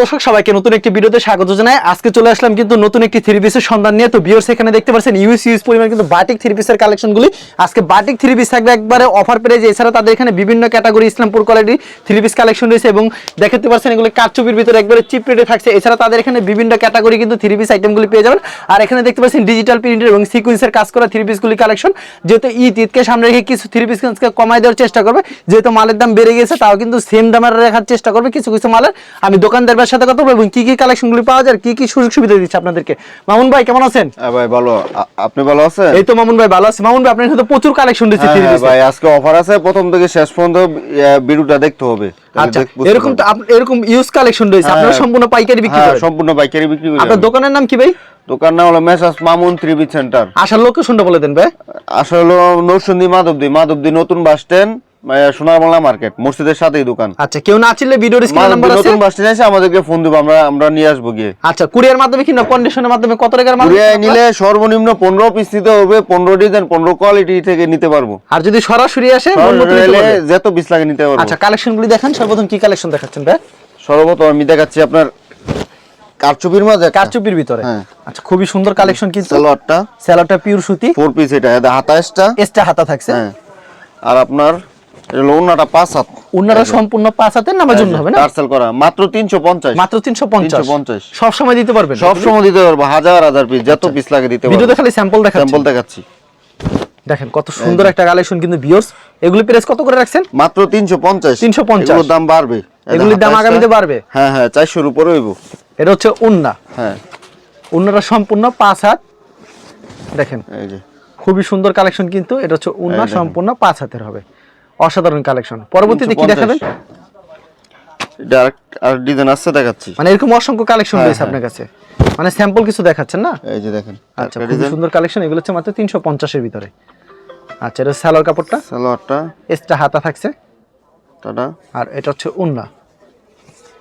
দর্শক, সবাইকে নতুন একটি ভিডিওতে স্বাগত জানাই। আজকে চলে আসলাম কিন্তু নতুন একটি থ্রি পিসের সন্ধান নিয়ে। তো দেখতে পাচ্ছেন পরিমাণ কিন্তু বাটিক থ্রি পিসের কালেকশনগুলি আজকে বাটিক থ্রি পিস থাকবে একবারে অফার এছাড়া তাদের এখানে বিভিন্ন category Islampur three piece collection রয়েছে এবং দেখতে পাচ্ছেন এগুলো ভিতরে একবারে চিপ রেটে থাকছে। এছাড়া তাদের এখানে বিভিন্ন ক্যাটাগরি কিন্তু থ্রি পিস আইটেমগুলি পেয়ে যাবেন। আর এখানে দেখতে পাচ্ছেন ডিজিটাল প্রিন্টের এবং সিকুয়েন্সের কাজ করা থ্রি পিসগুলি কালেকশন যেহেতু ঈদ, ঈদকে সামনে রেখে কিছু থ্রি পিস কমাই দেওয়ার চেষ্টা করবে। যেহেতু মালের দাম বেড়ে গেছে, তাও কিন্তু সেম দামের রাখার চেষ্টা করবে কিছু কিছু মালের। আমি দোকানদারের সাথে কথা বলব কি কি কালেকশনগুলি পাওয়া যায় কি কি সুযোগ সুবিধা দিচ্ছে আপনাদেরকে। মামুন ভাই কেমন আছেন? হ্যাঁ ভাই ভালো। আপনি ভালো আছেন? এই তো মামুন ভাই ভালো আছে। মামুন ভাই আপনার সাথে প্রচুর কালেকশন দিচ্ছে হ্যাঁ, হ্যাঁ, ভাই আজকে অফার আছে প্রথম থেকে শেষ পর্যন্ত ভিডিওটা দেখতে হবে। আচ্ছা এরকম তো পারবেন। আপ- এরকম ইউজ কালেকশন রয়েছে। আপনারা। সম্পূর্ণ পাইকারি বিক্রি করেন। সম্পূর্ণ পাইকারি বিক্রি করি আপনার দোকানের নাম কি ভাই? দোকান নাম হলো মেসাস মামুন ত্রিবি সেন্টার আসার লোকেশনটা বলে দেন ভাই। আসলে নরসিংদী মাধবদী মাধবদী নতুন বাস স্ট্যান্ড সোনারবাংলা মার্কেট মসজিদের সাথেই দোকান। আচ্ছা কেউ না চিনলে ভিডিওর স্ক্রিনে নাম্বার আছে? নতুন আমাদেরকে ফোন দিব আমরা আমরা নিয়ে আসব গিয়ে। আচ্ছা কুরিয়ার মাধ্যমে কিংবা কন্ডিশনের মাধ্যমে কত টাকার মাল কুরিয়ায় নিলে সর্বনিম্ন পনেরো পিস নিতে হবে পনেরো ডিজাইন পনেরো কোয়ালিটি থেকে নিতে পারব। আর যদি সরাসরি আসে যত পিস লাগে নিতে পারব। আচ্ছা কালেকশনগুলি দেখান সর্বপ্রথম কি কালেকশন দেখাচ্ছেন ভাই? সর্বপ্রথম আমি দেখাচ্ছি আপনার কারচুপির মাঝে কারচুপির ভিতরে? হ্যাঁ। আচ্ছা খুবই সুন্দর কালেকশন কিন্তু। সালোয়ারটা স্যালোটা পিওর সুতি। ফোর পিস এটা এক্সট্রা হাতা থাকছে। হ্যাঁ। আর আপনার ওনাটা পাঁচ হাত। উনারা সম্পূর্ণ পাঁচ হাতের হবে না? টার্সেল করা। মাত্র তিনশো পঞ্চাশ। মাত্র 350 সব সময় দিতে পারবেন? সব সময় দিতে পারব। হাজার হাজার পিস যত পিস লাগে দিতে পারব। ভিডিওতে খালি স্যাম্পল দেখাচ্ছেন স্যাম্পল দেখাচ্ছি। দেখেন কত সুন্দর একটা কালেকশন কিন্তু বিয়র্স এগুলি প্রাইস কত করে রাখছেন? মাত্র তিনশো পঞ্চাশ। 350 এগুলোর দাম বাড়বে। এগুলির দাম আগামীতে বাড়বে? হ্যাঁ হ্যাঁ চারশোর উপরে হইব। এটা হচ্ছে উন্না হ্যাঁ। উন্নাটা সম্পূর্ণ পাঁচ হাত। দেখেন এই যে। খুবই সুন্দর কালেকশন কিন্তু। এটা হচ্ছে উন্না সম্পূর্ণ পাঁচ হাতের হবে। অসাধারণ কালেকশন। পরবর্তীতে কি দেখাবেন? আর ডিজাইন দেখাচ্ছি। মানে এরকম অসংখ্য কালেকশন হ্যাঁ, রয়েছে হ্যাঁ। আপনার কাছে। মানে স্যাম্পল কিছু দেখাচ্ছেন না? এই যে দেখেন আচ্ছা সুন্দর কালেকশন। এগুলো হচ্ছে মাত্র তিনশো পঞ্চাশের ভিতরে। আচ্ছা এটা স্যালোর কাপড়টা? সালোয়ারটা। এক্সট্রা হাতা থাকছে। টাটা। আর এটা হচ্ছে উন্না।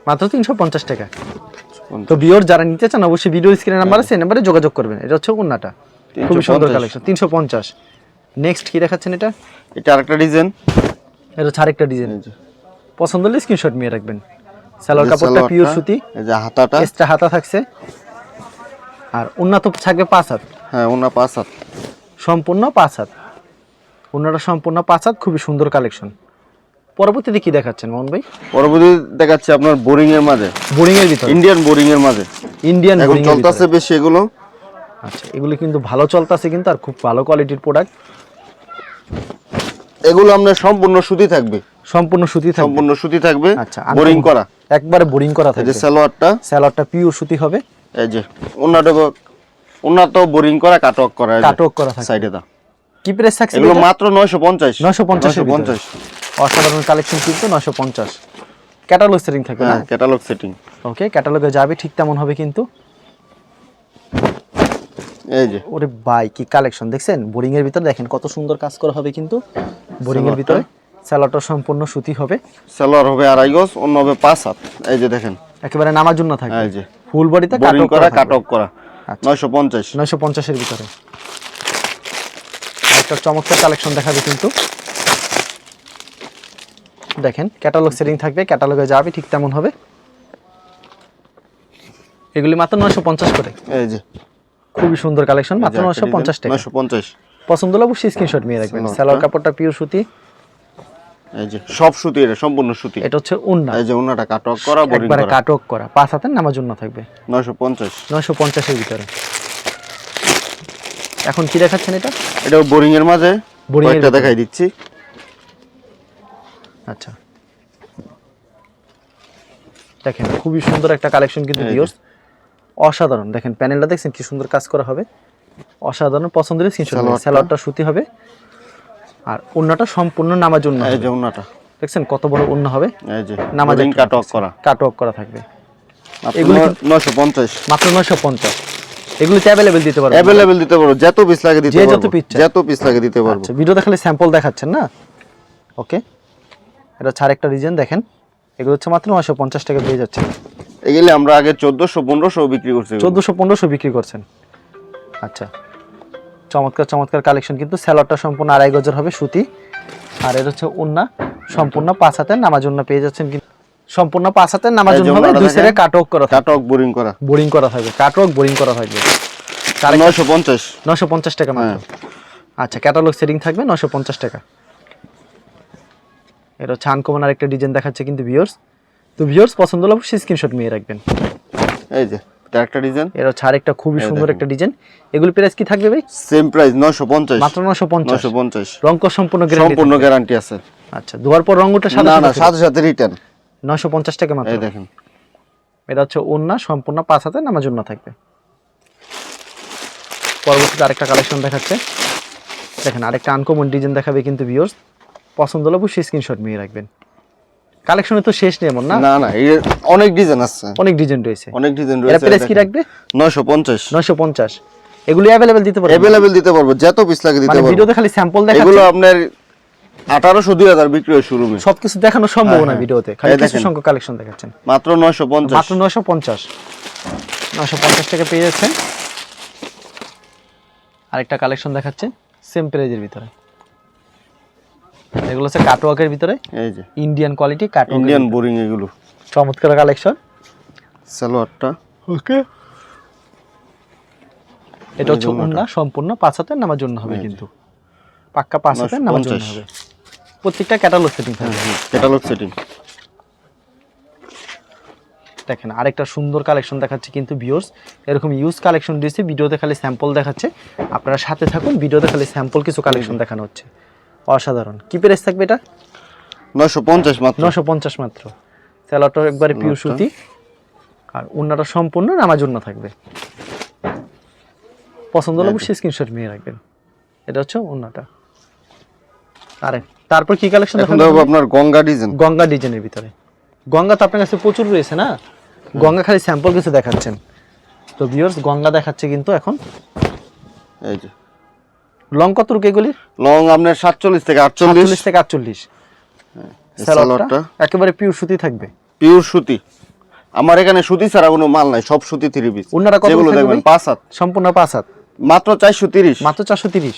মাত্র তিনশো পঞ্চাশ টাকা। তো যারা নিতে চান অবশ্যই ভিডিও স্ক্রিনের নাম্বার আছে নাম্বারে যোগাযোগ করবেন। এটা হচ্ছে উন্নাটা। খুবই সুন্দর কালেকশন। তিনশো পঞ্চাশ। নেক্সট কি দেখাচ্ছেন এটা? এটা আরেকটা ডিজাইন এটা হচ্ছে আরেকটা ডিজাইন পছন্দ হলে স্ক্রিনশট নিয়ে রাখবেন। সালোয়ার কাপড়টা পিওর সুতি। এই যে হাতাটা। এক্সট্রা হাতা থাকছে। আর উন্না তো থাকবে পাঁচ হাত। হ্যাঁ ওনা পাঁচ হাত। সম্পূর্ণ পাঁচ হাত। উন্নাটা সম্পূর্ণ পাঁচ হাত খুবই সুন্দর কালেকশন পরবর্তীতে কি দেখাচ্ছেন মোহন ভাই? পরবর্তী দেখাচ্ছি আপনার বোরিং এর মাঝে। বোরিং এর ভিতরে? ইন্ডিয়ান বোরিং এর মাঝে। ইন্ডিয়ান এখন বোরিং চলতেছে বেশি এগুলো। আচ্ছা এগুলো কিন্তু ভালো চলতেছে কিন্তু আর খুব ভালো কোয়ালিটির প্রোডাক্ট এগুলো আপনার সম্পূর্ণ সুতি থাকবে। সম্পূর্ণ সুতি থাকবে। সম্পূর্ণ সুতি থাকবে আচ্ছা বোরিং করা। একবারে বোরিং করা থাকবে। সালোয়ারটা। স্যালোয়ারটা পিওর সুতি হবে। এই যে ওনাটা ওনার তো বোরিং করা কাটক করা কাটক করা থাকবে। সাইডে দা। কি প্রেস থাকছে এগুলো মাত্র নয়শো পঞ্চাশ। 950 এর ভিতরে। পঞ্চাশ। অসাধারণ কালেকশন কিন্তু নশো পঞ্চাশ। ক্যাটালগ সেটিং থাকবে না? হ্যাঁ ক্যাটালগ সেটিং ওকে ক্যাটালগে যাবে ঠিক তেমন হবে কিন্তু। এই যে। ওরে ভাই কি কালেকশন দেখছেন? বোরিং এর ভিতরে দেখেন কত সুন্দর কাজ করা হবে কিন্তু। বোরিং এর ভিতরে। স্যালোয়ারটা সম্পূর্ণ সুতি হবে। হবে আড়াই গজ অন্য হবে পাঁচ হাত। এই যে দেখেন। একেবারে নামার জন্য থাকবে এই যে। ফুল বডিতে বোরিং করা করা কাটক করা। আচ্ছা। ভিতরে। একটা চমৎকার কালেকশন দেখাবে কিন্তু। দেখেন ক্যাটালগ সেটিং থাকবে ক্যাটালগে যাবে ঠিক তেমন হবে। এগুলি মাত্র নয়শো পঞ্চাশ করে। এই যে। খুবই সুন্দর কালেকশন মাত্র নয়শো পঞ্চাশ টাকা। নয়শো পঞ্চাশ। পছন্দ হলে অবশ্যই স্ক্রিনশট নিয়ে রাখবেন। সালোয়ার কাপড়টা পিওর সুতি। এই যে সব সুতি এটা সম্পূর্ণ সুতি। এটা হচ্ছে উন্না। এই যে ওনাটা কাটক করা বোরিং করা। কাটক করা। পাঁচ হাতের নামার জন্য থাকবে। নয়শো পঞ্চাশ। নয়শো পঞ্চাশের ভিতরে। এখন কি দেখাচ্ছেন এটা? এটা বোরিং এর মাঝে Boring এর দেখাই দিচ্ছি। আচ্ছা। দেখেন খুবই সুন্দর একটা কালেকশন কিন্তু ভিউয়ার্স অসাধারণ। দেখেন প্যানেলটা দেখছেন কি সুন্দর কাজ করা হবে। অসাধারণ পছন্দের স্ক্রিনশট? স্যালোয়ারটা সুতি হবে। আর ওন্নাটা সম্পূর্ণ নামাজ জন্য এই যে ওনাটা দেখছেন কত বড় ওন্না হবে? এই যে নামাজের বোরিং কাটক করা। কাটক করা থাকবে। এগুলো ন- নয়শো পঞ্চাশ। মাত্র নয়শো পঞ্চাশ। এগুলো অ্যাভেলেবেল দিতে পারবেন অ্যাভেলেবেল দিতে পারব। যত পিস লাগে দিতে যে যত পারব। piece যত পিস লাগে দিতে পারব। আচ্ছা ভিডিওতে খালি স্যাম্পল দেখাচ্ছেন না? ওকে এটা হচ্ছে একটা রিজন দেখেন। এগুলো হচ্ছে মাত্র নয়শো পঞ্চাশ টাকা পেয়ে যাচ্ছে এগুলি আমরা আগে চোদ্দশো পনেরোশো বিক্রি করছি। চোদ্দোশো পনেরোশো বিক্রি করছেন। আচ্ছা। চমৎকার চমৎকার কালেকশন কিন্তু স্যালোয়ারটা সম্পূর্ণ আড়াই গজের হবে সুতি। আর এর হচ্ছে উন্না। সম্পূর্ণ পাঁচ হাতের নামাজ উন্না পেয়ে যাচ্ছেন কিন্তু। সম্পূর্ণ পাঁচ হাতের জন্য হবে দুই সাইডে কাটক করা কাটক বোরিং করা। বোরিং করা থাকবে কাটক বোরিং করা থাকবে। নয়শো পঞ্চাশ। নশো পঞ্চাশ টাকা মাত্র। হ্যাঁ। আচ্ছা ক্যাটালগ সেটিং থাকবে নশো পঞ্চাশ টাকা। এটা হচ্ছে আনকমন আরেকটা ডিজাইন দেখাচ্ছে কিন্তু ভিউয়ার্স তো ভিউয়ার্স পছন্দ হলে অবশ্যই স্ক্রিনশট নিয়ে রাখবেন। এই যে এটা একটা ডিজাইন এটা হচ্ছে আরেকটা খুবই সুন্দর একটা ডিজাইন এগুলো প্রাইস কি থাকবে ভাই? সেম প্রাইস নয়শো পঞ্চাশ। মাত্র নশো পঞ্চাশ। নয়শো পঞ্চাশ। রঙ সম্পূর্ণ সম্পূর্ণ গ্যারান্টি গ্যারান্টি আছে। আচ্ছা দুয়ার পর উঠে সাদা না না সাথে সাথে রিটার্ন নশো পঞ্চাশ টাকা মাত্র। এই দেখেন। এটা হচ্ছে ওন্না সম্পূর্ণ পাঁচ হাতে নামার জন্য থাকবে। পরবর্তীতে আরেকটা কালেকশন দেখাচ্ছে। দেখেন আরেকটা আনকমন ডিজাইন দেখাবে কিন্তু ভিউয়ার্স পছন্দ হলে অবশ্যই স্ক্রিনশট নিয়ে রাখবেন। কালেকশনে তো শেষ নেই এমন না? না না এর অনেক ডিজাইন আছে। অনেক ডিজাইন রয়েছে। অনেক ডিজাইন এরা রয়েছে প্রাইস কি রাখবে? নয়শো পঞ্চাশ। নয়শো পঞ্চাশ। এগুলি অ্যাভেলেবেল দিতে পারবে অ্যাভেলেবেল দিতে পারব যত পিস লাগে দিতে মানে পারব। ভিডিওতে খালি স্যাম্পল দেখাচ্ছি? এগুলো আপনার আঠারোশো দুই হাজার বিক্রি হয় শুরু হবে সবকিছু দেখানো সম্ভব হ্যাঁ, না হ্যাঁ। ভিডিওতে। খালি কিছু। সংখ্যক কালেকশন দেখাচ্ছেন। মাত্র নয়শো পঞ্চাশ। মাত্র নয়শো পঞ্চাশ। নয়শো পঞ্চাশ টাকা পেয়ে যাচ্ছেন। আরেকটা কালেকশন দেখাচ্ছে সেম প্রাইজের ভিতরে। এগুলো হচ্ছে কাটওয়ার্কের ভিতরে? এই যে। Indian quality cutwork Indian boring এগুলো। চমৎকার কালেকশন সালোয়ারটা। ওকে। এটা হচ্ছে উন্না সম্পূর্ণ পাঁচ হাতের নামার জন্য হবে কিন্তু। পাক্কা পাঁচ হাতের নামার জন্য হবে। প্রত্যেকটা ক্যাটালগ সেটিং থাকবে। ক্যাটালগ সেটিং দেখেন আরেকটা সুন্দর কালেকশন দেখাচ্ছে কিন্তু ভিউয়ার্স এরকম ইউজ কালেকশন দিয়েছে ভিডিওতে খালি স্যাম্পল দেখাচ্ছে। আপনারা সাথে থাকুন ভিডিওতে খালি স্যাম্পল কিছু কালেকশন দেখানো হচ্ছে। অসাধারণ। কি প্রাইস থাকবে এটা? নয়শো পঞ্চাশ মাত্র। নশো পঞ্চাশ মাত্র। স্যালাডটা একবারে পিওর নশো। সুতি। আর অন্যটা সম্পূর্ণ নামার জন্য থাকবে। পছন্দ হলে অবশ্যই স্ক্রিনশট নিয়ে রাখবেন। এটা হচ্ছে অন্যটা আরে তারপর কি কালেকশন এখন দেখব আপনার গঙ্গা ডিজাইন গঙ্গা ডিজাইনের ভিতরে। গঙ্গা তো আপনার কাছে প্রচুর রয়েছে না? গঙ্গা খালি স্যাম্পল কিছু দেখাচ্ছেন। তো ভিউয়ার্স গঙ্গা দেখাচ্ছে কিন্তু এখন। এই যে। লং কত রুক এগুলি লং আপনার সাতচল্লিশ থেকে আটচল্লিশ। থেকে আটচল্লিশ। স্যালোয়ারটা একেবারে পিওর সুতি থাকবে? পিওর সুতি। আমার এখানে সুতি ছাড়া কোনো মাল নাই সব সুতি থ্রি পিস ওনারা কত দেখবেন পাঁচ হাত। সম্পূর্ণ পাঁচ হাত? মাত্র চারশো তিরিশ। মাত্র চারশো তিরিশ।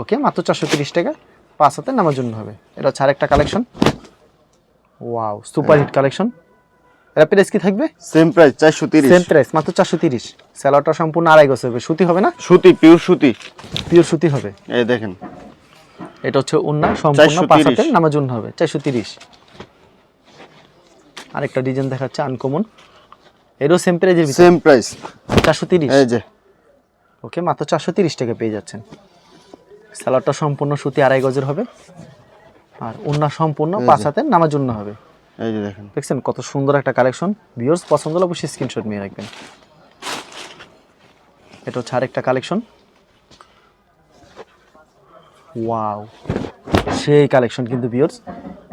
ওকে মাত্র চারশো তিরিশ টাকা। পাঁচ হাতে নামার জন্য হবে। এটা হচ্ছে আরেকটা collection wow super hit collection এটা প্রাইস কি থাকবে? সেম প্রাইস চারশো তিরিশ। সেম প্রাইস মাত্র চারশো তিরিশ। স্যালোয়ারটা সম্পূর্ণ আড়াই গজ হবে। সুতি হবে না? সুতি পিওর সুতি। পিওর সুতি হবে। এই দেখেন। এটা হচ্ছে উন্না সম্পূর্ণ 430 পাঁচ হাতের হবে। চারশো তিরিশ। আরেকটা ডিজাইন দেখাচ্ছে আনকমন এরও সেম প্রাইজের ভিতরে? সেম প্রাইস চারশো তিরিশ। এই যে। ওকে মাত্র চারশো তিরিশ টাকা পেয়ে যাচ্ছেন। স্যালাডটা সম্পূর্ণ সুতি আড়াই গজের হবে। আর উন্না সম্পূর্ণ পাঁচ হাতের নামার জন্য হবে। এই যে দেখেন। দেখছেন কত সুন্দর একটা কালেকশন। ভিউয়ার্স পছন্দ হলে অবশ্যই স্ক্রিনশট নিয়ে রাখবেন। এটা হচ্ছে আরেকটা কালেকশন। ওয়াও সেই কালেকশন কিন্তু ভিউয়ার্স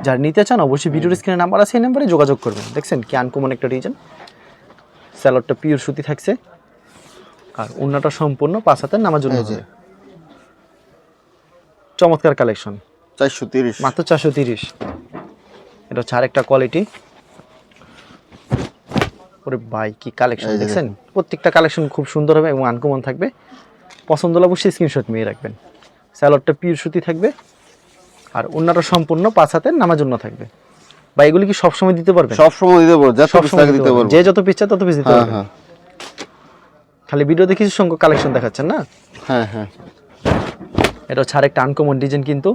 যারা নিতে চান অবশ্যই ভিডিওর স্ক্রিনে নাম্বার আছে এই নাম্বারে যোগাযোগ করবেন। দেখছেন কি আনকমন একটা রিজন স্যালাডটা পিওর সুতি থাকছে। আর অন্যটা সম্পূর্ণ পাঁচ হাতের নামার জন্য চমৎকার কালেকশন। চারশো তিরিশ। মাত্র চারশো তিরিশ। এটা হচ্ছে আরেকটা কোয়ালিটি ওরে ভাই কি কালেকশন দেখছেন? প্রত্যেকটা কালেকশন খুব সুন্দর হবে এবং আনকমন থাকবে। পছন্দ হলে অবশ্যই স্ক্রিনশট নিয়ে রাখবেন। স্যালোডটা পিওর সুতি থাকবে। আর অন্যটা সম্পূর্ণ পাঁচ হাতের নামার জন্য থাকবে। বা এগুলি কি সবসময় দিতে পারবেন? সব সময় দিতে পারব পিস সবসময় দিতে পারব। যে যত পিস চায় তত পিস দিতে হ্যাঁ হ্যাঁ খালি ভিডিওতে কিছু সংখ্যক কালেকশন দেখাচ্ছেন না? হ্যাঁ হ্যাঁ। এটা হচ্ছে আরেকটা আনকমন ডিজাইন কিন্তু।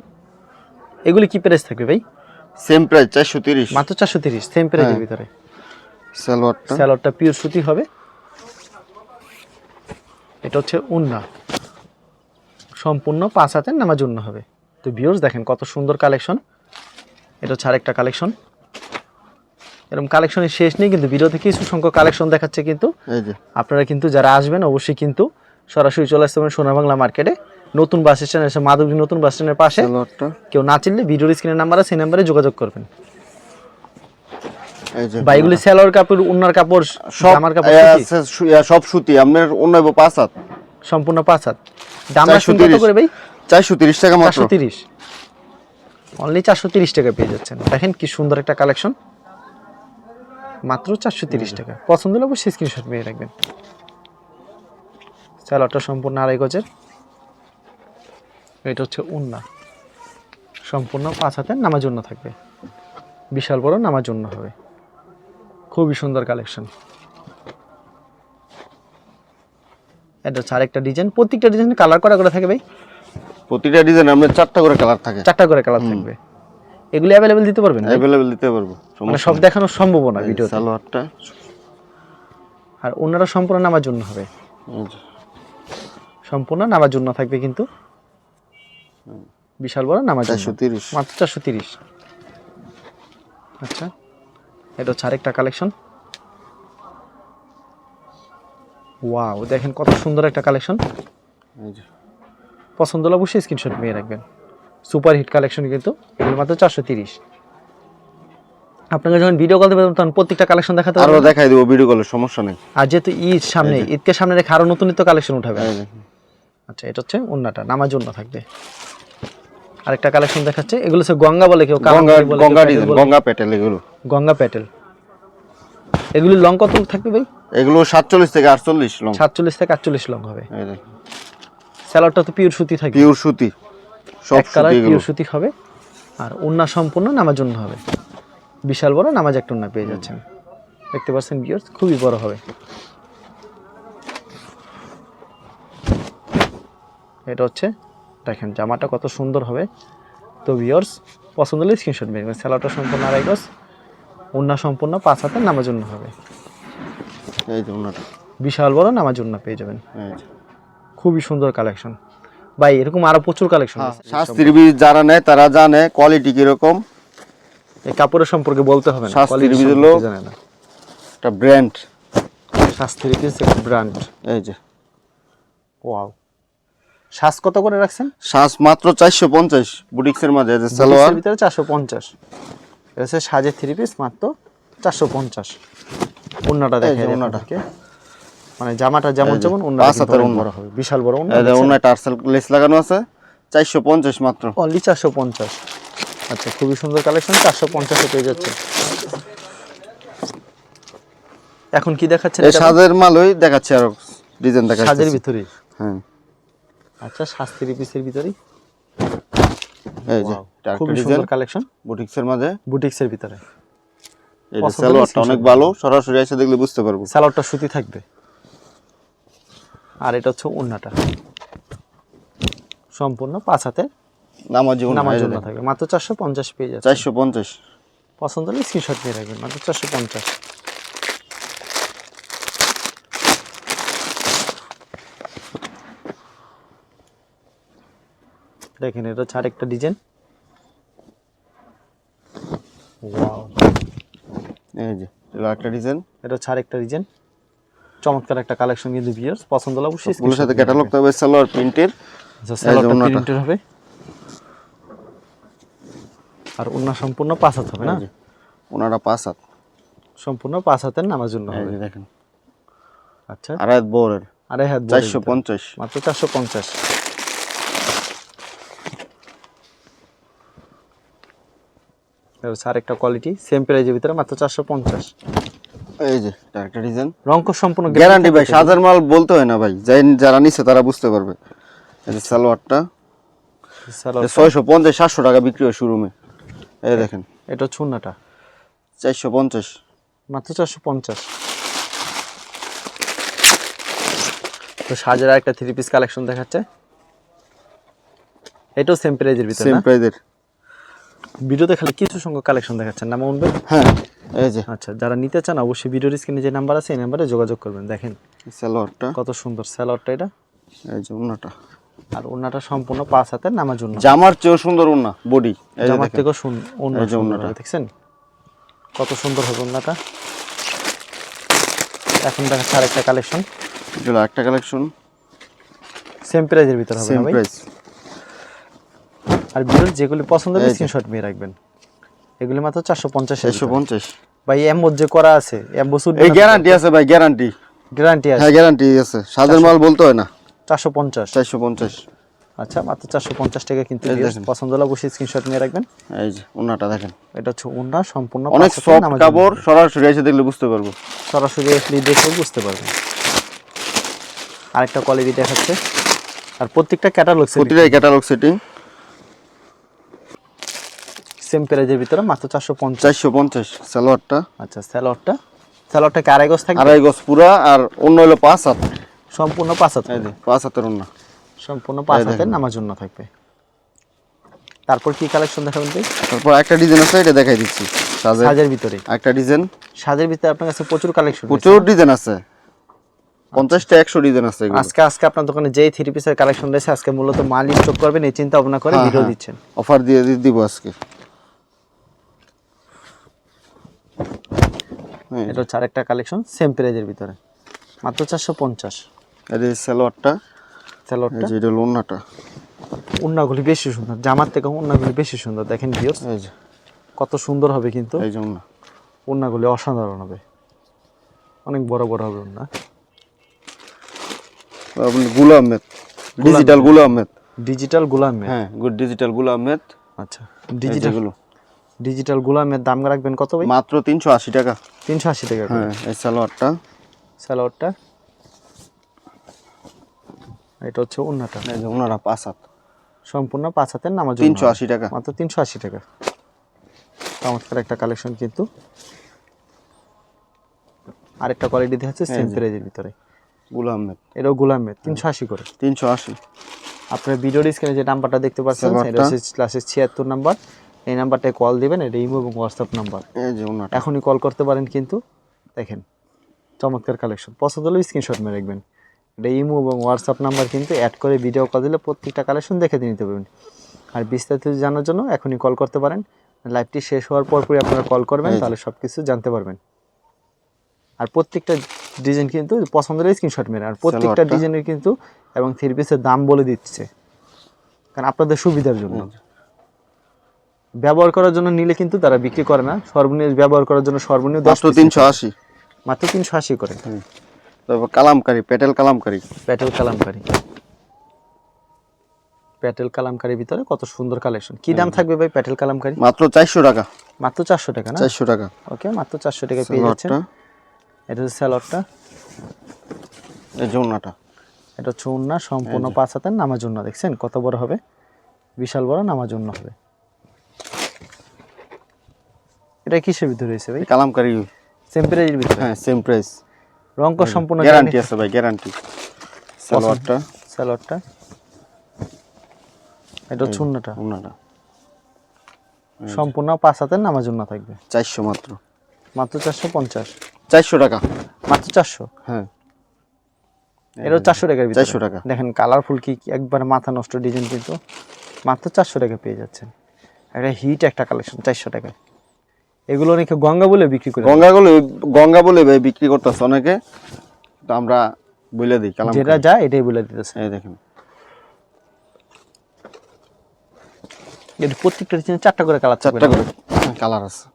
এগুলি কি প্রাইস থাকবে ভাই? সেম প্রাইস চারশো তিরিশ। মাত্র চারশো তিরিশ সেম প্রাইজের হ্যাঁ। ভিতরে। সালোয়ারটা স্যালোডটা পিওর সুতি হবে। এটা হচ্ছে উন্না। সম্পূর্ণ পাঁচ হাতের নামার জন্য হবে। তো ভিউর্স দেখেন কত সুন্দর কালেকশন এটা হচ্ছে আরেকটা কালেকশন এরকম কালেকশনের শেষ নেই কিন্তু ভিডিওতে কিছু সংখ্যক কালেকশন দেখাচ্ছে কিন্তু। আপনারা কিন্তু যারা আসবেন অবশ্যই কিন্তু সরাসরি চলে আসতে পারেন সোনা বাংলা মার্কেটে নতুন বাস স্ট্যান্ড এসে মাধবী নতুন বাস স্ট্যান্ডের পাশে। কেউ না চিনলে ভিডিওর স্ক্রিনের নাম্বার আছে সেই নাম্বারে যোগাযোগ করবেন। এই যে বা এগুলি স্যালোয়ার কাপড় উন্নার কাপড় সব জামার কাপড় সব সুতি। আপনার অন্য পাঁচ হাত। সম্পূর্ণ পাঁচ হাত। দাম কত করে ভাই? চারশো তিরিশ টাকা মাত্র। অনলি চারশো তিরিশ টাকা পেয়ে যাচ্ছেন। দেখেন কি সুন্দর একটা কালেকশন মাত্র চারশো তিরিশ টাকা। পছন্দ হলে অবশ্যই স্ক্রিনশট নিয়ে রাখবেন। স্যালাডটা সম্পূর্ণ আড়াই গজের। এটা হচ্ছে উন্না। সম্পূর্ণ পাঁচ হাতের নামার জন্য থাকবে বিশাল বড় নামার জন্য হবে। খুবই সুন্দর কালেকশন এটা হচ্ছে আরেকটা ডিজাইন প্রত্যেকটা ডিজাইন কালার করা করে থাকে ভাই? প্রতিটা ডিজাইন আমাদের চারটা করে কালার থাকে। চারটা করে কালার থাকবে। এগুলো অ্যাভেলেবেল দিতে পারবেন? অ্যাভেলেবেল দিতে পারব। মানে সব দেখানো সম্ভব না ভিডিও সালোয়ারটা। আর ওনারা সম্পূর্ণ নামার জন্য হবে। সম্পূর্ণ নামার জন্য থাকবে কিন্তু বিশাল বড় নামাজ চারশো তিরিশ। মাত্র চারশো তিরিশ। আচ্ছা এটা হচ্ছে আরেকটা কালেকশন। ওয়াও দেখেন কত সুন্দর একটা কালেকশন। পছন্দ হলে অবশ্যই স্ক্রিনশট নিয়ে রাখবেন। সুপার হিট কালেকশন কিন্তু মাত্র চারশো তিরিশ। আপনাকে যখন ভিডিও কল দেবেন তখন প্রত্যেকটা কালেকশন দেখাতে আরও দেখাই দেবো ভিডিও কলের সমস্যা নেই। আর যেহেতু ঈদ সামনে ঈদকে সামনে রেখে আরও নতুন নিত্য কালেকশন উঠাবে আচ্ছা এটা হচ্ছে অন্যটা নামার জন্য থাকবে। আরেকটা কালেকশন দেখাচ্ছে এগুলো হচ্ছে গঙ্গা বলে কেউ Ganga Ganga petal design Ganga petal এগুলো। গঙ্গা প্যাটেল। এগুলি লং কত থাকবে ভাই? এগুলো সাতচল্লিশ থেকে আটচল্লিশ লং। সাতচল্লিশ থেকে আটচল্লিশ লং হবে। এই দেখেন। স্যালাডটা তো পিওর সুতি থাকবে। পিওর সুতি। সব কালার পিওর সুতি হবে। আর ওন্না সম্পূর্ণ নামার জন্য হবে। বিশাল বড় নামাজ একটা ওন্না পেয়ে যাচ্ছেন। দেখতে পাচ্ছেন বিয়ার্স খুবই বড় হবে। এটা হচ্ছে দেখেন জামাটা কত সুন্দর হবে। তো বিয়ার্স পছন্দ হলে স্ক্রিনশট মেরে স্যালাডটা সম্পূর্ণ আড়াই গজ ওন্না সম্পূর্ণ পাঁচ হাতে নামার জন্য হবে। বিশাল বড় নামার জন্য পেয়ে যাবেন। খুবই সুন্দর কালেকশন ভাই এরকম আরও প্রচুর কালেকশন শাস্তির বীজ যারা নেয় তারা জানে কোয়ালিটি কীরকম। এই কাপড়ের সম্পর্কে বলতে হবে না। শাস্তির বীজ হলো- জানে না। একটা ব্র্যান্ড শাস্তির পিস ব্র্যান্ড এই যে। ওয়াও শ্বাস কত করে রাখছেন? শ্বাস মাত্র চারশো পঞ্চাশ বুটিক্সের মাঝে সালোয়ার। ভিতরে চারশো পঞ্চাশ। এটা হচ্ছে সাজের থ্রি পিস মাত্র চারশো পঞ্চাশ। ওন্নাটা এই যে দেখে ওড়নাটা। মানে জামাটা যেমন যেমন অনেক বড় হবে বিশাল বড় যে অন্য টার্সেল লেস লাগানো আছে চারশো পঞ্চাশ মাত্র। অনলি চারশো পঞ্চাশ। আচ্ছা খুবই সুন্দর কালেকশন চারশো পঞ্চাশে পেয়ে যাচ্ছে। এখন কি দেখাচ্ছে? সাজের মালই দেখাচ্ছে আরও ডিজাইন দেখাচ্ছে। সাজের ভিতরে হ্যাঁ। আচ্ছা শাস্তির পিসের ভিতরেই? এই যে ডিজাইন সুন্দর কালেকশন বুটিক্সের মাঝে। বুটিক্সের ভিতরে। সালোয়ারটা অনেক ভালো সরাসরি এসে দেখলে বুঝতে পারব। স্যালাডটা সুতি থাকবে। আর এটা হচ্ছে ওন্নাটা সম্পূর্ণ পাঁচ হাতে নামার জীবন নামার জন্য থাকবে মাত্র চারশো পঞ্চাশ পেয়ে যাচ্ছে। চারশো পঞ্চাশ। পছন্দ হলে স্ক্রিনশট দিয়ে রাখবেন মাত্র চারশো পঞ্চাশ। দেখেন এটা হচ্ছে আরেকটা ডিজাইন। এই যে এটা একটা ডিজাইন। এটা হচ্ছে আরেকটা ডিজাইন। চমৎকার একটা কালেকশন কিন্তু ভিউয়ার্স পছন্দ হলে অবশ্যই ওগুলোর সাথে ক্যাটালগ তবে সালোয়ার প্রিন্টের। আচ্ছা স্যালাডটা প্রিন্টের হবে। আর ওন্না সম্পূর্ণ পাঁচ হাত হবে না? ওনারা পাঁচ হাত। সম্পূর্ণ পাঁচ হাতের নামার জন্য হবে। দেখেন। আচ্ছা। আড়াই বোরের আড়াই হাত চারশো পঞ্চাশ। মাত্র চারশো পঞ্চাশ। আরেকটা কোয়ালিটি সেম প্রাইজের ভিতরে মাত্র চারশো পঞ্চাশ। এই যে একটা ডিজাইন রঙ্ক সম্পূর্ণ গ্যারান্টি ভাই সাজার মাল বলতে হয় না ভাই যাই যারা নিচ্ছে তারা বুঝতে পারবে। এই যে সালোয়ারটা সালোয়ার ছয়শো পঞ্চাশ সাতশো টাকা বিক্রি হয় শোরুমে এই দেখেন। এটা ছুন্নাটা চারশো পঞ্চাশ। মাত্র চারশো পঞ্চাশ। তো সাজের একটা থ্রি পিস কালেকশন দেখাচ্ছে। এটাও সেম প্রাইজের ভিতরে সেম প্রাইজের ভিডিওতে খালি কিছু সংখ্যক কালেকশন দেখাচ্ছেন। নাম উঠবে? হ্যাঁ এই যে। আচ্ছা যারা নিতে চান অবশ্যই ভিডিওর স্ক্রিনে যে নাম্বার আছে এই নাম্বারে যোগাযোগ করবেন। দেখেন সালোয়ারটা কত সুন্দর স্যালোয়ারটা এটা। এই যে উন্নাটা আর ওনাটা সম্পূর্ণ পাঁচ হাতের নামার জন্য জামার চেয়েও সুন্দর উন্না বডি জামার। থেকেও শুন এই যে সুন্দর ওড়নাটা। হবে, দেখছেন? কত সুন্দর হবে ওনাটা এখন দেখাচ্ছে আরেকটা কালেকশন একটা কালেকশন সেম প্রাইজের ভিতর হবে সেম প্রাইস আর ভিডিওর যেগুলি পছন্দ হবে স্ক্রিনশট নিয়ে রাখবেন। এগুলি মাত্র চারশো পঞ্চাশ চারশো পঞ্চাশ। ভাই এম্বোর যে করা আছে এম্বো সুট এই গ্যারান্টি আছে ভাই গ্যারান্টি গ্যারান্টি আছে। হ্যাঁ গ্যারান্টি আছে। সাদের মাল বলতে হয় না। চারশো পঞ্চাশ। চারশো পঞ্চাশ। আচ্ছা মাত্র চারশো পঞ্চাশ টাকা কিন্তু। পছন্দ হলে অবশ্যই স্ক্রিনশট নিয়ে রাখবেন। এই যে উন্নাটা দেখেন। এটা হচ্ছে ওনা সম্পূর্ণ অনেক সফট কাপড় সরাসরি এসে দেখলে বুঝতে পারব। সরাসরি আসলে দেখে বুঝতে পারবেন। আরেকটা কোয়ালিটি দেখাচ্ছে। আর প্রত্যেকটা ক্যাটালগ প্রতিটাই ক্যাটালগ সেটিং সেম প্রাইজের ভিতরে মাত্র চারশো পঞ্চাশ। চারশো পঞ্চাশ সালোয়ারটা আচ্ছা স্যালোয়ারটা। সালোয়ারটা কি আড়াই গজ থাকবে? আড়াই গজ পুরা আর অন্য হলো পাঁচ হাত। সম্পূর্ণ পাঁচ হাত পাঁচ হাতের অন্য। সম্পূর্ণ পাঁচ হাতের। নামার জন্য থাকবে। তারপর কি কালেকশন দেখাবেন ভাই? তারপর একটা ডিজাইন আছে এটা দেখাই দিচ্ছি। সাজের সাজের ভিতরে। একটা ডিজাইন। সাজের ভিতরে আপনার কাছে প্রচুর কালেকশন প্রচুর ডিজাইন আছে। পঞ্চাশটা একশো ডিজাইন আছে আজকে আজকে আপনার দোকানে যেই থ্রি পিসের কালেকশন রয়েছে আজকে মূলত মাল স্টক করবেন এই চিন্তা ভাবনা করে হ্যাঁ, ভিডিও হ্যাঁ। দিচ্ছেন। অফার দিয়ে দিয়ে দিব আজকে হ্যাঁ, এটা হচ্ছে আরেকটা কালেকশন সেম প্রাইজের ভিতরে। মাত্র চারশো পঞ্চাশ। এই স্যালোয়ারটা যে এটা লোনাটা উন্নাগুলি বেশি সুন্দর জামার থেকে উন্নাগুলি বেশি সুন্দর দেখেন ভিউস কত সুন্দর হবে কিন্তু। এই যে ওন্না। উন্নাগুলি অসাধারণ হবে। অনেক বড় বড় হবে উন্না আপনি গুলো আহমেদ ডিজিটালগুলো আহমেদ। ডিজিটাল গুলাম হ্যাঁ গুড ডিজিটালগুলো আহমেদ। আচ্ছা ডিজিটাল ডিজিটাল গোলামের দাম রাখবেন কত ভাই? মাত্র তিনশো আশি টাকা। তিনশো আশি টাকা হ্যাঁ এই সালোয়ারটা। স্যালোয়ারটা এটা হচ্ছে যে ওনারা পাঁচ হাত। সম্পূর্ণ পাঁচ হাতের নামাজ তিনশো আশি টাকা। মাত্র তিনশো আশি টাকা। চমৎকার একটা কালেকশন কিন্তু। আরেকটা কোয়ালিটি দেখাচ্ছে সেম প্রাইজের ভিতরে গুলো আহমেদ এটাও গুলামের। তিনশো আশি করে। তিনশো আশি। আপনার ভিডিওর স্ক্রিনে যে নাম্বারটা দেখতে পাচ্ছেন এটা হচ্ছে ক্লাসের ছিয়াত্তর নাম্বার এই নাম্বারটায় কল দিবেন এটা ইমো এবং হোয়াটসঅ্যাপ নাম্বার। এখনই কল করতে পারেন কিন্তু দেখেন চমৎকার কালেকশন পছন্দ হলে স্ক্রিনশট মেরে রাখবেন। এটা ইমো এবং হোয়াটসঅ্যাপ নাম্বার কিন্তু অ্যাড করে ভিডিও কল দিলে প্রত্যেকটা কালেকশন দেখে নিতে পারবেন। আর বিস্তারিত জানার জন্য এখনই কল করতে পারেন। লাইভটি শেষ হওয়ার পর পরই আপনারা কল করবেন তাহলে সব কিছু জানতে পারবেন। আর প্রত্যেকটা ডিজাইন কিন্তু পছন্দ হলে স্ক্রিনশট মেরে আর প্রত্যেকটা ডিজাইনের কিন্তু এবং থ্রি পিসের দাম বলে দিচ্ছে। কারণ আপনাদের সুবিধার জন্য। ব্যবহার করার জন্য নিলে কিন্তু তারা বিক্রি করে না। সর্বনিম্ন ব্যবহার করার জন্য সর্বনিম্ন দশ মাত্র তিনশো আশি। মাত্র তিনশো আশি করে। তারপর কালামকারি পেটেল কালামকারি। প্যাটেল কালামকারি। প্যাটেল কালামকারির ভিতরে কত সুন্দর কালেকশন। কি দাম থাকবে ভাই প্যাটেল কালামকারি? মাত্র চারশো টাকা। মাত্র চারশো টাকা না? চারশো টাকা। ওকে মাত্র চারশো টাকা পেয়ে যাচ্ছেন। এটা হচ্ছে স্যালোয়ারটা এই এটা হচ্ছে সম্পূর্ণ পাঁচ হাতের নামাজ উন্না দেখছেন? কত বড় হবে? বিশাল বড় নামাজ উন্না হবে। এটা কিসের ভিতরে রয়েছে ভাই? কালামকারি টেম্পারেচার ভিতরে? হ্যাঁ সেম প্রাইস রঙ সম্পূর্ণ গ্যারান্টি আছে ভাই গ্যারান্টি সালোয়ারটা। স্যালোয়ারটা এটা হচ্ছে উন্নাটা সম্পূর্ণ পাঁচ হাতের নামাজ উন্না থাকবে? চারশো মাত্র। মাত্র চারশো পঞ্চাশ। চারশো টাকা। মাত্র চারশো? হ্যাঁ। এটাও চারশো টাকার ভিতরে। 400 টাকা। দেখেন কালারফুল কি কি একবার মাথা নষ্ট ডিজাইন কিন্তু মাত্র চারশো টাকা পেয়ে যাচ্ছেন। একটা হিট একটা কালেকশন চারশো টাকায়। এগুলো অনেকে গঙ্গা বলে বিক্রি করে গঙ্গা বলে গঙ্গা বলে ভাই বিক্রি করতেছে অনেকে। তো আমরা বলে দিই কালাম যেটা যায় এটাই বলে দিতেছে। এই দেখেন। এটা প্রত্যেকটা ডিজাইন চারটা করে কালার চারটা করে কালার আছে।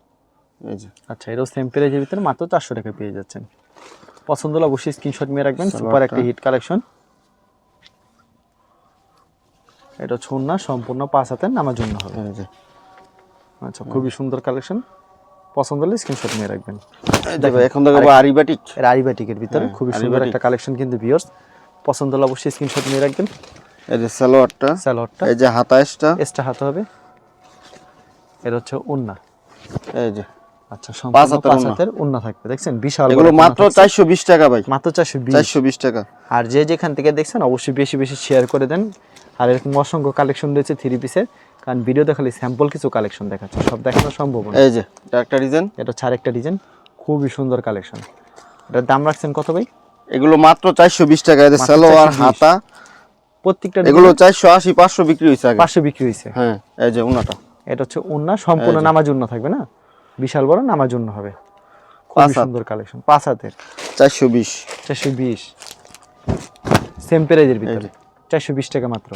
এই যে। আচ্ছা এটাও সেম প্রাইজের ভিতরে মাত্র চারশো টাকা পেয়ে যাচ্ছেন। পছন্দ হলে অবশ্যই স্ক্রিনশট নিয়ে রাখবেন সুপার একটা হিট কালেকশন এটা ছুন না সম্পূর্ণ পাঁচ হাতের নামার জন্য হবে। এই যে। আচ্ছা খুবই সুন্দর কালেকশন পছন্দ হলে স্ক্রিনশট নিয়ে রাখবেন। দেখো এখন দেখো আরিবাটিক এর আরিবাটিকের ভিতরে হ্যাঁ, খুবই সুন্দর একটা কালেকশন কিন্তু ভিউয়ার্স পছন্দ হলে অবশ্যই স্ক্রিনশট নিয়ে রাখবেন। এই যে সালোয়ারটা সালোয়ারটা। এই যে হাতা এসটা এক্সট্রা হাতা হবে। এটা হচ্ছে উন্না এই যে আচ্ছা পাঁচ সম্পূর্ণ হাতের পাঁচ ওড়না। হাতের উন্না থাকবে। দেখছেন বিশাল এগুলো মাত্র চারশো বিশ টাকা ভাই। মাত্র চারশো চারশো বিশ টাকা। আর যে যেখান থেকে দেখছেন অবশ্যই বেশি বেশি শেয়ার করে দেন। আর এরকম অসংখ্য কালেকশন রয়েছে থ্রি পিসের কারণ স্যাম্পল কিছু কালেকশন দেখাচ্ছে সব দেখানো সম্ভব না। এই যে এটা একটা ডিজাইন এটা ছাড় একটা ডিজাইন খুবই সুন্দর কালেকশন এটার দাম রাখছেন কত ভাই? এগুলো মাত্র চারশো বিশ টাকা মাত্র সালোয়ার হাতা। প্রত্যেকটা এগুলো চারশো আশি পাঁচশো বিক্রি হয়েছে পাঁচশো বিক্রি হয়েছে। হ্যাঁ এই যে ওনাটা এটা হচ্ছে উন্না সম্পূর্ণ নামাজ উন্না থাকবে না? বিশাল বড় নামাজ জন্য হবে। হাত। সুন্দর কালেকশন পাঁচ হাতের। চারশো বিশ। চারশো বিশ। সেম প্রাইজের ভিতরে। চারশো বিশ টাকা মাত্র।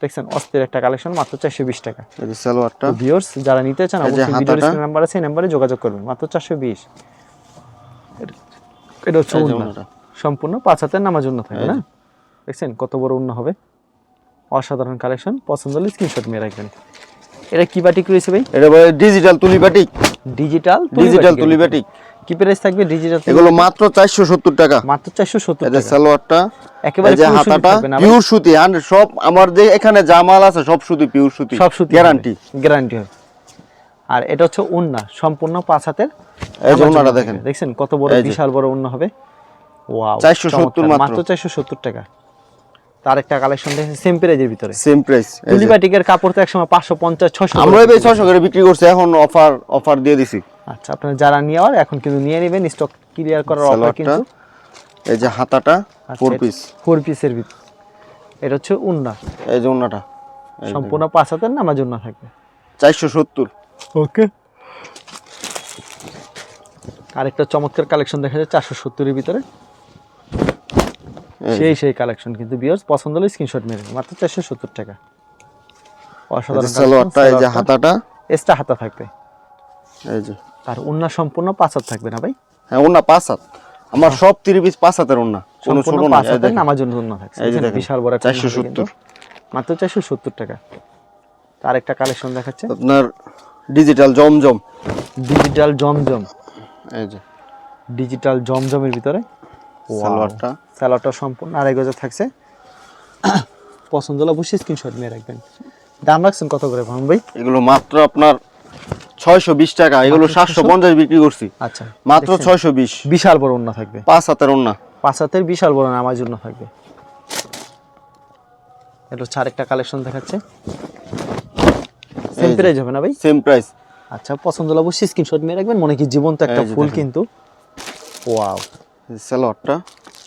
দেখছেন অস্থির একটা কালেকশন মাত্র চারশো বিশ টাকা। সালোয়ারটা। ভিউয়ার্স যারা নিতে চান অবশ্যই ভিডিওর। স্ক্রিন নাম্বার আছে এই নাম্বারে যোগাযোগ করবেন। মাত্র চারশো বিশ। এটা হচ্ছে উন্না সম্পূর্ণ পাঁচ হাতের নামাজ উন্না থাকবে না? দেখছেন কত বড় উন্না হবে। অসাধারণ কালেকশন পছন্দ হলে স্ক্রিনশট নিয়ে রাখবেন। এটা কি বাটিক রয়েছে ভাই? এটা ডিজিটাল তুলিবাটিক ডিজিটাল ডিজিটাল তুলিবাটিক কি প্রাইস থাকবে ডিজিটাল এগুলো মাত্র চারশো সত্তর টাকা। মাত্র চারশো সত্তর এই যে টাকা। সালোয়ারটা একেবারে যে হাতাটা? পিওর সুতি and সব আমার যে এখানে জামাল আছে সব সুতি পিওর সুতি। সব সুতি গ্যারান্টি গ্যারান্টি হয় আর এটা হচ্ছে উন্না সম্পূর্ণ পাঁচ হাতের। এই যে নামাজ দেখেন। দেখছেন কত বড় বিশাল বড় উন্না হবে? ওয়াও 470 মাত্র। মাত্র চারশো সত্তর টাকা। তার একটা কালেকশন দেখেন সেম প্রাইজের ভিতরে। সেম প্রাইস টুলিবাটিকের কাপড় তো একসময় পাঁচশো পঞ্চাশ ছশো আমরা এই ছশো করে বিক্রি করছি এখন অফার অফার দিয়ে দিছি। আচ্ছা আপনারা যারা নেওয়ার এখন কিন্তু নিয়ে নেবেন স্টক ক্লিয়ার করার অফার কিন্তু। এই যে হাতাটা ফোর পিস ফোর পিসের ভিতর এটা হচ্ছে উন্না। এই যে ওনাটা সম্পূর্ণ পাঁচ হাতের নামাজ উন্না থাকবে? চারশো সত্তর। ওকে। আরেকটা চমৎকার কালেকশন দেখা যায় চারশো সত্তরের ভিতরে। সেই সেই কালেকশন কিন্তু বিয়ার্স পছন্দ হলে স্ক্রিনশট মেরে। মাত্র চারশো সত্তর টাকা। অসাধারণ সালোয়ারটা এই যে হাতাটা। এক্সট্রা হাতা থাকবে। এই যে। আর উন্না সম্পূর্ণ পাঁচ হাত থাকবে না ভাই? হ্যাঁ ওনা পাঁচ হাত। আমার সব তিরি পিস পাঁচ হাতের ওনা কোনো ছোট না হাতের নামাজ উন্না থাকছে। এই যে দেখেন, বিশাল বড় একটা 470 মাত্র চারশো সত্তর টাকা। তার একটা কালেকশন দেখাচ্ছে। আপনার ডিজিটাল জমজম। ডিজিটাল জমজম। এই যে। ডিজিটাল জমজমের ভিতরে Wow. সালোয়ারটা। সম্পূর্ণ আড়াই গজে থাকছে। পছন্দ হলে অবশ্যই স্ক্রিনশট নিয়ে রাখবেন। দাম রাখছেন কত করে ভাই? এগুলো মাত্র আপনার ছয়শো বিশ টাকা। এগুলো সাতশো পঞ্চাশ বিক্রি করছি। আচ্ছা। মাত্র ছয়শো বিশ। বিশাল বড় ওন্না থাকবে। পাঁচ হাতের পাঁচ হাতের বিশাল বড় নামাজ জন্য থাকবে। এটা হচ্ছে আরেকটা কালেকশন দেখাচ্ছে। সেম প্রাইস হবে না ভাই? সেম প্রাইস আচ্ছা পছন্দ হলে অবশ্যই স্ক্রিনশট নিয়ে রাখবেন। মনে কি জীবন্ত একটা ফুল কিন্তু। ওয়াও সালোয়ারটা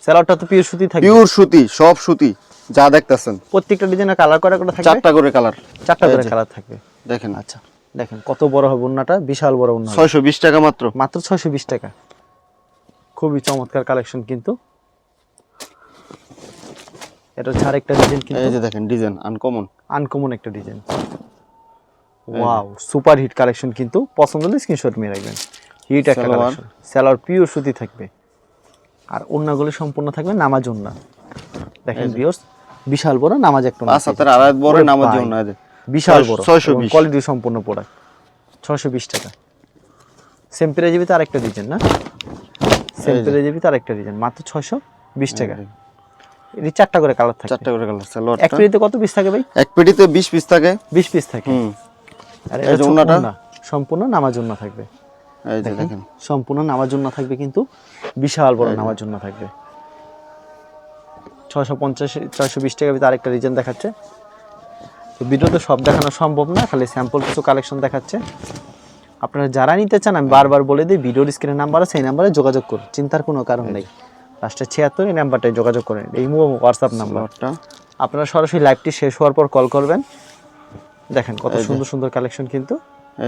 স্যালাডটা তো পিওর সুতি থাকবে। পিওর সুতি সব সুতি যা দেখতেছেন। প্রত্যেকটা ডিজাইনের কালার করে করে থাকবে? চারটা করে কালার চারটা করে কালার থাকবে। দেখেন আচ্ছা। দেখেন কত বড় হবে ওন্নাটা বিশাল বড় ওন্না হবে। ছয়শো বিশ টাকা মাত্র। মাত্র ছয়শো বিশ টাকা। খুবই চমৎকার কালেকশন কিন্তু। এটা হচ্ছে আরেকটা ডিজাইন কিন্তু। এই যে দেখেন ডিজাইন আনকমন আনকমন একটা design wow super hit collection কিন্তু। পছন্দ হলে স্ক্রিনশট মেরে রাখবেন। হিট একটা। কালেকশন স্যালোয়ার পিওর সুতি থাকবে। আর ওন্নাগুলো সম্পূর্ণ থাকবে নামাজ ওন্না দেখেন ভিউয়ার্স বিশাল বড় নামাজ একটা ওন্না পাঁচ হাতের আড়াই বড় নামাজ ভাই। যেও না এই যে। বিশাল বড়। ছয়শো বিশ। কোয়ালিটি সম্পূর্ণ প্রোডাক্ট ছশো বিশ টাকা। সেম পেরে তার একটা ডিজাইন না? সেম এই যে। পেরে তার মাত্র ছয়শো বিশ টাকা। এটি চারটা করে কালার থাকে। চারটা করে কালার এক পেটিতে কত পিস থাকে ভাই? এক পেটিতে বিশ পিস থাকে। বিশ পিস থাকে। হুম। আর এটা সম্পূর্ণ নামার জন্য থাকবে। এই যে দেখেন সম্পূর্ণ নামার জন্য থাকবে কিন্তু বিশাল বড় নামার জন্য থাকবে। ছয়শো পঞ্চাশ ছয়শো বিশ টাকা ভিতরে আরেকটা রিজন দেখাচ্ছে। তো ভিডিওতে সব দেখানো সম্ভব না খালি স্যাম্পল কিছু কালেকশন দেখাচ্ছে। আপনারা যারা নিতে চান আমি বারবার বলে দিই ভিডিওর স্ক্রিনের নাম্বার আছে এই নাম্বারে যোগাযোগ করুন চিন্তার কোনো কারণ নেই। লাস্টে ছিয়াত্তর এই নাম্বারটায় যোগাযোগ করেন। এই হোয়াটসঅ্যাপ নাম্বারটা আপনারা সরাসরি লাইভটি শেষ হওয়ার পর কল করবেন। দেখেন কত সুন্দর সুন্দর কালেকশন কিন্তু।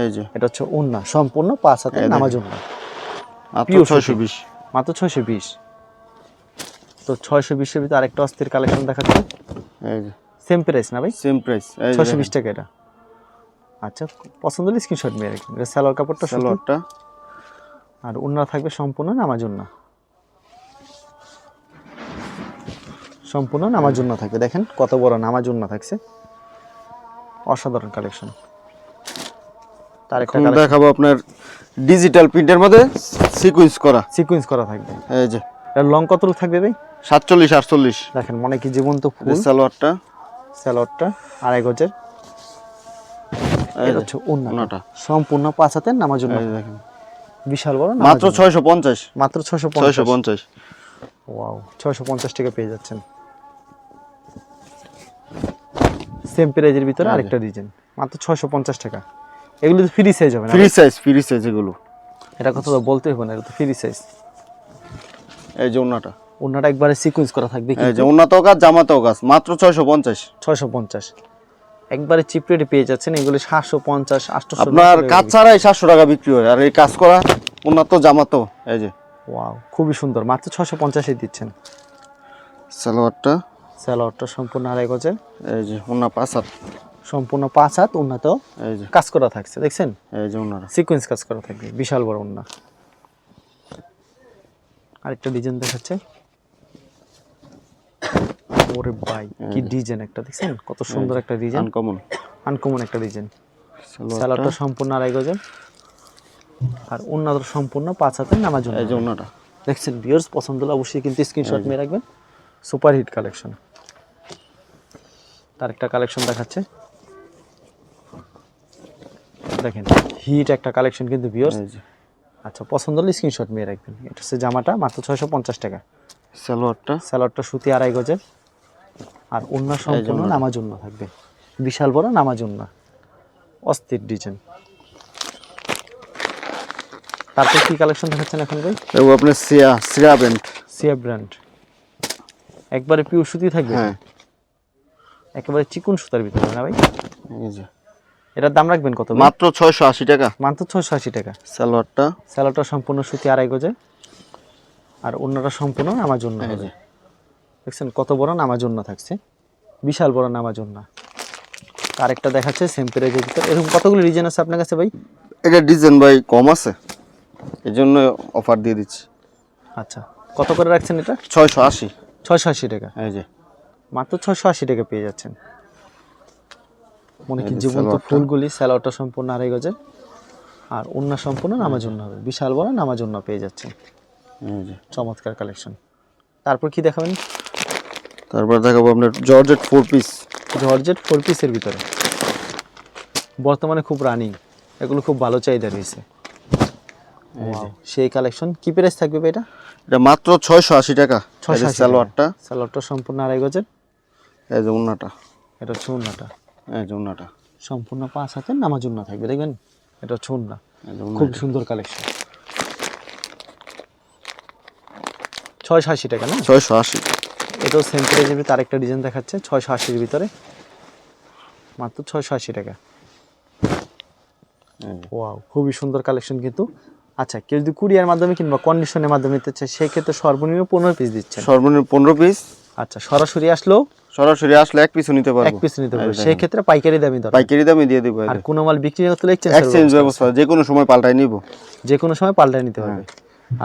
এই যে। এটা হচ্ছে উন্না সম্পূর্ণ পাঁচ হাতের নামাজ উন্না। মাত্র ছয়শো বিশ। মাত্র ছয়শো বিশ। তো ছয়শো বিশের ভিতরে আরেকটা অস্থির কালেকশন দেখাচ্ছে। এই যে। সেম প্রাইস না ভাই? সেম প্রাইস ছয়শো বিশ টাকা এটা। আচ্ছা পছন্দ হলে স্ক্রিনশট মেরে রাখবেন এটা সালোয়ার কাপড়টা সালোয়ারটা। আর উন্না থাকবে সম্পূর্ণ নামাজ উন্না। সম্পূর্ণ নামাজ উন্না থাকবে। দেখেন কত বড় নামাজ উন্না থাকছে। অসাধারণ কালেকশন তার একটা এখন দেখাবো আপনার ডিজিটাল প্রিন্টের মধ্যে সিকুয়েন্স করা। সিকুয়েন্স করা থাকবে। এই যে। এর লং কতটুকু থাকবে ভাই? সাতচল্লিশ আটচল্লিশ। দেখেন মনে কি জীবন্ত ফুল। সালোয়ারটা। স্যালোয়ারটা আড়াই গজের। এটা হচ্ছে সম্পূর্ণ পাঁচ হাতের নামাজ উন্না এই যে দেখেন। বিশাল বড় মাত্র ছয়শো পঞ্চাশ। মাত্র ছশো ছয়শো পঞ্চাশ। পঞ্চাশ। ওয়াও ছয়শো পঞ্চাশ টাকা পেয়ে যাচ্ছেন। সেম প্রাইজের ভিতরে আরেকটা ডিজাইন মাত্র ছয়শো পঞ্চাশ টাকা। এগুলো তো ফ্রি সাইজ হবে না? ফ্রি সাইজ ফ্রি সাইজ এগুলো। এটা কথা তো বলতে হবে না এটা তো ফ্রি সাইজ এই যে ওনাটা অন্যটা একবারে সিকুয়েন্স করা থাকবে এই যে কাজ জামাতেও কাজ মাত্র ছয়শো পঞ্চাশ। ছয়শো পঞ্চাশ। একবারে চিপ রেটে পেয়ে যাচ্ছেন এগুলো সাতশো পঞ্চাশ আটশো আপনার কাজ ছাড়াই সাতশো টাকা বিক্রি হয় আর এই কাজ করা উন্নত জামাতো এই যে। ওয়াও খুবই সুন্দর মাত্র ছশো পঞ্চাশে দিচ্ছেন। সালোয়ারটা। সালোয়ারটা সম্পূর্ণ আড়াই গজের। এই যে উন্না পাঁচ সম্পূর্ণ পাঁচ হাত উন্নত কাজ করা থাকছে দেখছেন? এই যে সিকোয়েন্স কাজ করা থাকবে বিশাল বড় উন্না আরেকটা ডিজাইন দেখাচ্ছে। ওরে ভাই কি ডিজাইন একটা দেখছেন? কত সুন্দর একটা ডিজাইন আনকমন আনকমন একটা ডিজাইন সালোয়ারটা সম্পূর্ণ আড়াই গজের। আর উন্নত সম্পূর্ণ পাঁচ হাতের নামাজ এই যে উন্নাটা। দেখছেন ভিউয়ার্স পছন্দ হলে অবশ্যই কিন্তু স্ক্রিনশট নিয়ে রাখবেন। সুপার হিট কালেকশন তার একটা কালেকশন দেখাচ্ছে। দেখেন হিট একটা কালেকশন কিন্তু ভিউয়ার্স আচ্ছা পছন্দ হলে স্ক্রিনশট নিয়ে রাখবেন। এটা হচ্ছে জামাটা মাত্র ছয়শো পঞ্চাশ টাকা। সালোয়ারটা? স্যালাডটা সুতি আড়াই গজের। আর অন্য সম্পূর্ণ। নামাজ অন্য থাকবে। বিশাল বড় নামাজ অন্য অস্থির ডিজাইন তারপর কি কালেকশন দেখাচ্ছেন এখন ভাই? এগুলো আপনার সিয়া সিরা প্যান্ট। সিয়া ব্র্যান্ড একবারে পিওর সুতি থাকবে? হ্যাঁ। একেবারে চিকন সুতার ভিতরে না ভাই? এই যে। এটার দাম রাখবেন কত মাত্র ছয়শো আশি টাকা। মাত্র ছয়শো আশি টাকা। সালোয়ারটা স্যালাডটা সম্পূর্ণ সুতি আড়াই গজে। আর অন্যটা সম্পূর্ণ নামাজ জন্য যে। দেখছেন কত বড় নামার জন্য থাকছে। বিশাল বড় নামাজ অন্য আরেকটা দেখাচ্ছে সেম প্রাইজের ভিতর। এরকম কতগুলো ডিজাইন আছে আপনার কাছে ভাই? এটা ডিজাইন ভাই কম আছে। এই জন্য অফার দিয়ে দিচ্ছি। আচ্ছা কত করে রাখছেন এটা? ছয়শো আশি। ছয়শো আশি টাকা। এই যে। মাত্র ছয়শো আশি টাকা পেয়ে যাচ্ছেন। মনে কি জীবন্ত ফুলগুলি স্যালোয়ারটা সম্পূর্ণ আড়াই গজের। আর অন্য সম্পূর্ণ নামাজ অন্য হবে। বিশাল বড় নামাজ অন্য পেয়ে যাচ্ছেন। এই যে। চমৎকার কালেকশন তারপর কি দেখাবেন? তারপর দেখাবো আপনার georgette four piece georgette four পিসের ভিতরে। বর্তমানে খুব রানিং এগুলো খুব ভালো চাহিদা রয়েছে। সেই কালেকশন কি প্রাইস থাকবে এটা? এটা মাত্র ছয়শো আশি টাকা। ছয়শো সালোয়ারটা সালোয়ারটা সম্পূর্ণ আড়াই গজের। এই যে উন্নাটা। এটা হচ্ছে উন্নাটা। এই যে উন্নাটা সম্পূর্ণ পাঁচ হাতের নামাজ উন্না থাকবে দেখবেন? এটা হচ্ছে উন্না খুব সুন্দর কালেকশন ছয়শো আশি টাকা না? ছয়শো আশি। এটাও সেম প্রাইজের ভিতরে আরেকটা ডিজাইন দেখাচ্ছে ছয়শো আশির ভিতরে। মাত্র ছয়শো আশি টাকা। ওয়াও খুবই সুন্দর কালেকশন কিন্তু। আচ্ছা কেউ যদি কুরিয়ার মাধ্যমে কিংবা কন্ডিশনের মাধ্যমে নিতে চায় সেই ক্ষেত্রে সর্বনিম্ন পনেরো পিস দিচ্ছে সর্বনিম্ন পনেরো পিস আচ্ছা সরাসরি আসলেও সরাসরি আসলে এক পিসও নিতে এক পারব পিস নিতে পারব। সেই ক্ষেত্রে পাইকারি দামই দাও পাইকারি দামে দিয়ে দিব আর। কোনো মাল বিক্রি করতে হলে এক্সচেঞ্জ ব্যবস্থা যে কোনো সময় পাল্টাই নিব। যে কোনো সময় পাল্টায় নিতে হবে।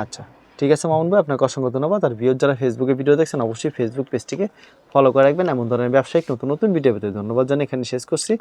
আচ্ছা ঠিক আছে মামুন ভাই আপনাকে অসংখ্য ধন্যবাদ। আর ভিউর যারা ফেসবুকে ভিডিও দেখছেন অবশ্যই ফেসবুক পেজটিকে ফলো করে রাখবেন। এমন ধরনের ব্যবসায়িক নতুন নতুন ভিডিও পেতে ধন্যবাদ জানিয়ে এখানে শেষ করছি।